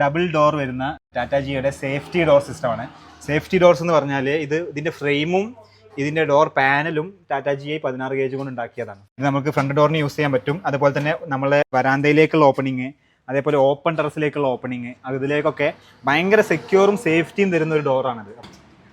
Double door വരുന്ന ടാറ്റാ ജിയുടെ safety door സിസ്റ്റമാണ് സേഫ്റ്റി ഡോർസ് എന്ന് പറഞ്ഞാൽ ഇത് ഇതിന്റെ ഫ്രെയിമും ഇതിന്റെ ഡോർ പാനലും ടാറ്റാ ജി ഐ പതിനാറ് ഗേജ് കൊണ്ട് ഉണ്ടാക്കിയതാണ്. ഇത് നമുക്ക് ഫ്രണ്ട് ഡോറിന് യൂസ് ചെയ്യാൻ പറ്റും. അതുപോലെ തന്നെ നമ്മളെ വരാന്തയിലേക്കുള്ള ഓപ്പണിങ് അതേപോലെ ഓപ്പൺ ടെറസിലേക്കുള്ള ഓപ്പണിങ് അതിലേക്കൊക്കെ ഭയങ്കര സെക്യൂറും സേഫ്റ്റിയും തരുന്ന ഒരു ഡോറാണിത്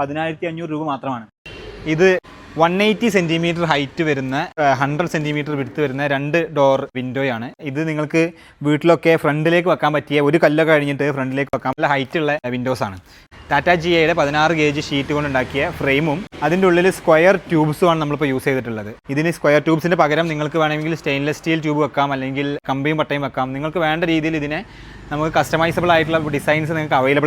പതിനായിരത്തി അഞ്ഞൂറ് രൂപ മാത്രമാണ്. ഇത് വൺ എയ്റ്റി സെന്റിമീറ്റർ ഹൈറ്റ് വരുന്ന ഹൺഡ്രഡ് സെന്റിമീറ്റർ വിടുത്ത് വരുന്ന രണ്ട് ഡോർ വിൻഡോയാണ്. ഇത് നിങ്ങൾക്ക് വീട്ടിലൊക്കെ ഫ്രണ്ടിലേക്ക് വെക്കാൻ പറ്റിയ ഒരു കല്ലൊക്കെ കഴിഞ്ഞിട്ട് ഫ്രണ്ടിലേക്ക് വെക്കാൻ നല്ല ഹൈറ്റുള്ള വിൻഡോസാണ് ടാറ്റ ജി എയുടെ പതിനാറ് ഗേജ് ഷീറ്റ് കൊണ്ടുണ്ടാക്കിയ ഫ്രെയിമും അതിന്റെ ഉള്ളിൽ സ്ക്വയർ ട്യൂബ്സുമാണ് നമ്മളിപ്പോൾ യൂസ് ചെയ്തിട്ടുള്ളത്. ഇതിന് സ്ക്വയർ ട്യൂബ്സിന്റെ പകരം നിങ്ങൾക്ക് വേണമെങ്കിൽ സ്റ്റെയിൻലെസ് സ്റ്റീൽ ട്യൂബ് വെക്കാം അല്ലെങ്കിൽ കമ്പിയും പട്ടയും വെക്കാം. നിങ്ങൾക്ക് വേണ്ട രീതിയിൽ ഇതിനെ നമുക്ക് കസ്റ്റമൈസബിൾ ആയിട്ടുള്ള ഡിസൈൻസ് നിങ്ങൾക്ക് അവൈലബിൾ